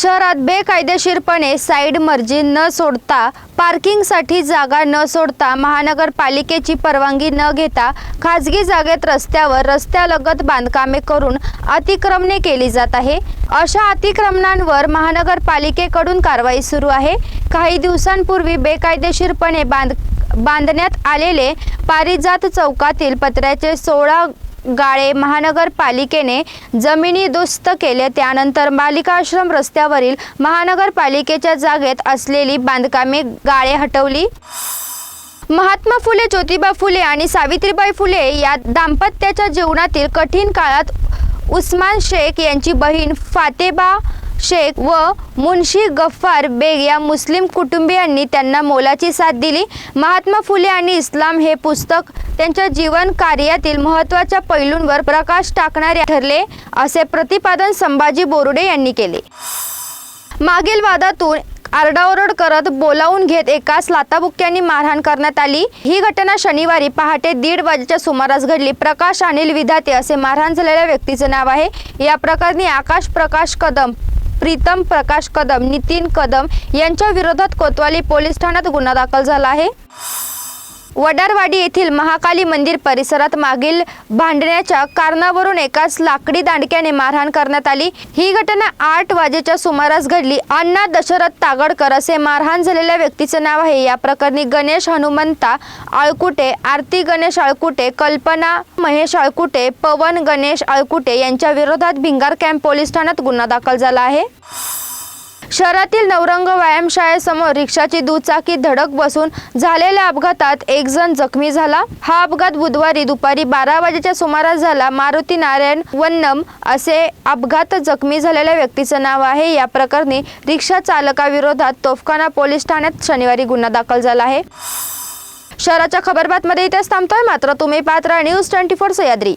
शहरात बेकायदेशीरपणे साईड मर्जी न सोडता पार्किंगसाठी जागा न सोडता महानगरपालिकेची परवानगी न घेता खाजगी जागेत रस्त्यावर रस्त्यालगत बांधकामे करून अतिक्रमणे केली जात आहे. अशा अतिक्रमणांवर महानगरपालिकेकडून कारवाई सुरू आहे. काही दिवसांपूर्वी बेकायदेशीरपणे बांध बांधण्यात आलेले पारिजात चौकातील पत्र्याचे सोळा गाळे महानगरपालिकेने जमिनी दुस्त केले त्यानंतर बालिकाश्रम रस्त्यावरील महानगरपालिकेच्या जागेत असलेली बांधकामे गाळे हटवली. महात्मा फुले ज्योतिबा फुले आणि सावित्रीबाई फुले या दाम्पत्याच्या जीवनातील कठीण काळात उस्मान शेख यांची बहीण फातेबा शेख व मुन्शी गफ्फार बेग या मुस्लिम कुटुंबियांनी त्यांना मोलाची साथ दिली. महात्मा फुले आणि इस्लाम हे पुस्तक त्यांच्या जीवन कार्यातील महत्त्वाच्या पैलूंवर प्रकाश टाकणारे ठरले असे प्रतिपादन संभाजी बोरुडे यांनी केले. मागील वादातून आरडाओरड करत बोलावून घेत एकास लाताबुक्क्यांनी मारहाण करण्यात आली. ही घटना शनिवारी पहाटे दीड वाजेच्या सुमारास घडली. प्रकाश अनिल विधाते असे मारहाण झालेल्या व्यक्तीचे नाव आहे. या प्रकरणी आकाश प्रकाश कदम प्रीतम प्रकाश कदम नितीन कदम यांच्या विरोधात कोतवाली पोलीस ठाण्यात गुन्हा दाखल झाला आहे. वडारवाडी येथील महाकाली मंदिर परिसरात मागील भांडण्याच्या कारणावरून एकाच लाकडी दांडक्याने मारहाण करण्यात आली. ही घटना आठ वाजेच्या सुमारास घडली. अण्णा दशरथ तागडकर असे मारहाण झालेल्या व्यक्तीचे नाव आहे. या प्रकरणी गणेश हनुमंता आळकुटे आरती गणेश आळकुटे कल्पना महेश आळकुटे पवन गणेश आळकुटे यांच्या विरोधात भिंगार कॅम्प पोलीस ठाण्यात गुन्हा दाखल झाला आहे. शहरातील नवरंग व्यायामशाळेसमोर रिक्षाची दुचाकी धडक बसून झालेल्या अपघातात एक जण जखमी झाला. हा अपघात बुधवारी दुपारी बारा वाजेच्या सुमारास झाला. मारुती नारायण वन्नम असे अपघात जखमी झालेल्या व्यक्तीचं नाव आहे. या प्रकरणी रिक्षा चालकाविरोधात तोफखाना पोलीस ठाण्यात शनिवारी गुन्हा दाखल झाला आहे. शहराच्या खबरबातमध्ये इथेच थांबतोय. मात्र तुम्ही पात्र न्यूज ट्वेंटी फोर सह्याद्री.